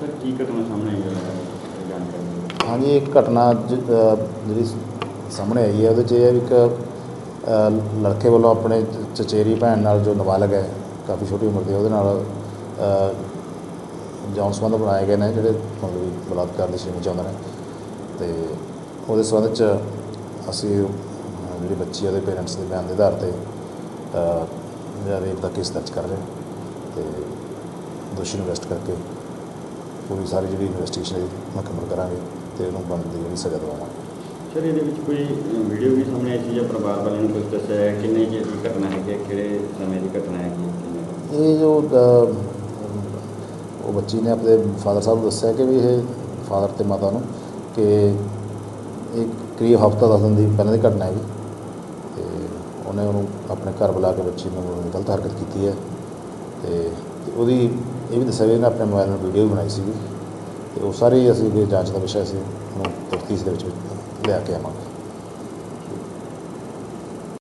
Sir ਕੀ ਘਟਨਾ ਸਾਹਮਣੇ ਆਈ ਹੈ? ਜਾਣਕਾਰੀ ਹਾਂਜੀ ਇੱਕ ਘਟਨਾ ਜ- ਅ, ਜਿਹੜੀ ਸਾਹਮਣੇ ਆਈ ਹੈ ਉਹਦੇ 'ਚ ਇਹ ਹੈ ਵੀ ਇੱਕ ਅ, ਲੜਕੇ ਵੱਲੋਂ ਆਪਣੇ ਚ- ਚਚੇਰੀ ਭੈਣ ਨਾਲ ਜੋ ਨਾਬਾਲਗ ਹੈ ਕਾਫੀ ਛੋਟੀ ਉਮਰ ਦੀ ਉਹਦੇ ਨਾਲ ਅ, ਜੌਨ ਸੰਬੰਧ ਬਣਾਏ ਗਏ ਨੇ ਜਿਹੜੇ ਮਤਲਬ ਵੀ ਬਲਾਤਕਾਰ ਦੇ ਸ਼੍ਰੇਣੀ ਚਾਹੁੰਦੇ ਨੇ। ਤੇ ਉਹਦੇ ਸੰਬੰਧ 'ਚ ਅਸੀਂ ਅ, ਜਿਹੜੀ ਬੱਚੀ ਹੈ ਉਹਦੇ ਪੇਰੈਂਟਸ ਦੇ ਬਿਆਨ ਦੇ ਆਧਾਰ ਤੇ ਅ, ਜਿਹੜਾ ਰੇਪ ਦਾ ਕੇਸ ਦਰਜ ਕਰ ਰਹੇ ਤੇ ਦੋਸ਼ੀ ਨੂੰ ਅਰੈਸਟ ਕਰਕੇ ਪੂਰੀ ਸਾਰੀ ਜਿਹੜੀ ਇਨਵੈਸਟੀਗੇਸ਼ਨ ਹੈ ਮੁਕੰਮਲ ਕਰਾਂਗੇ ਤੇ ਉਹਨੂੰ ਬਣਦੀ ਜਿਹੜੀ ਸਜ਼ਾ ਦਵਾਵਾਂਗੇ ਸਰ ਇਹਦੇ ਵਿੱਚ ਕੋਈ ਵੀਡੀਓ ਵੀ ਸਾਹਮਣੇ ਆਈ ਸੀ ਜਾਂ ਪਰਿਵਾਰ ਵਾਲਿਆਂ ਨੂੰ ਕੁਝ ਦੱਸਿਆ ਹੈ? ਕਿੰਨੇ ਦੀ ਘਟਨਾ ਹੈਗੀ ਹੈ? ਕਿਹੜੇ ਸਮੇਂ ਦੀ ਘਟਨਾ ਹੈਗੀ ਹੈ? ਇਹ ਜੋ ਉਹ ਬੱਚੀ ਨੇ ਆਪਣੇ ਫਾਦਰ ਸਾਹਿਬ ਨੂੰ ਦੱਸਿਆ ਕਿ ਵੀ ਇਹ ਫਾਦਰ ਤੇ ਮਾਤਾ ਨੂੰ ਕਿ ਇੱਕ ਕਰੀਬ ਹਫਤਾ ਦਸ ਦਿਨ ਦੀ ਪਹਿਲਾਂ ਦੀ ਘਟਨਾ ਹੈਗੀ। ਤੇ ਉਹਨੇ ਉਹਨੂੰ ਆਪਣੇ ਘਰ ਬੁਲਾ ਕੇ ਬੱਚੀ ਨੂੰ ਗਲਤ ਹਰਕਤ ਕੀਤੀ ਹੈ। ਤੇ ਉਹਦੀ ਇਹ ਵੀ ਦੱਸਿਆ ਵੀ ਇਹਨੇ ਆਪਣੇ ਮੋਬਾਈਲ ਨਾਲ ਵੀਡੀਓ ਵੀ ਬਣਾਈ ਸੀਗੀ। ਤੇ ਉਹ ਸਾਰੇ ਅਸੀਂ ਵੀ ਜਾਂਚ ਦਾ ਵਿਸ਼ਾ ਸੀ, ਉਹਨੂੰ ਤਫਤੀਸ਼ ਦੇ ਵਿੱਚ ਲਿਆ ਕੇ ਆਵਾਂਗੇ।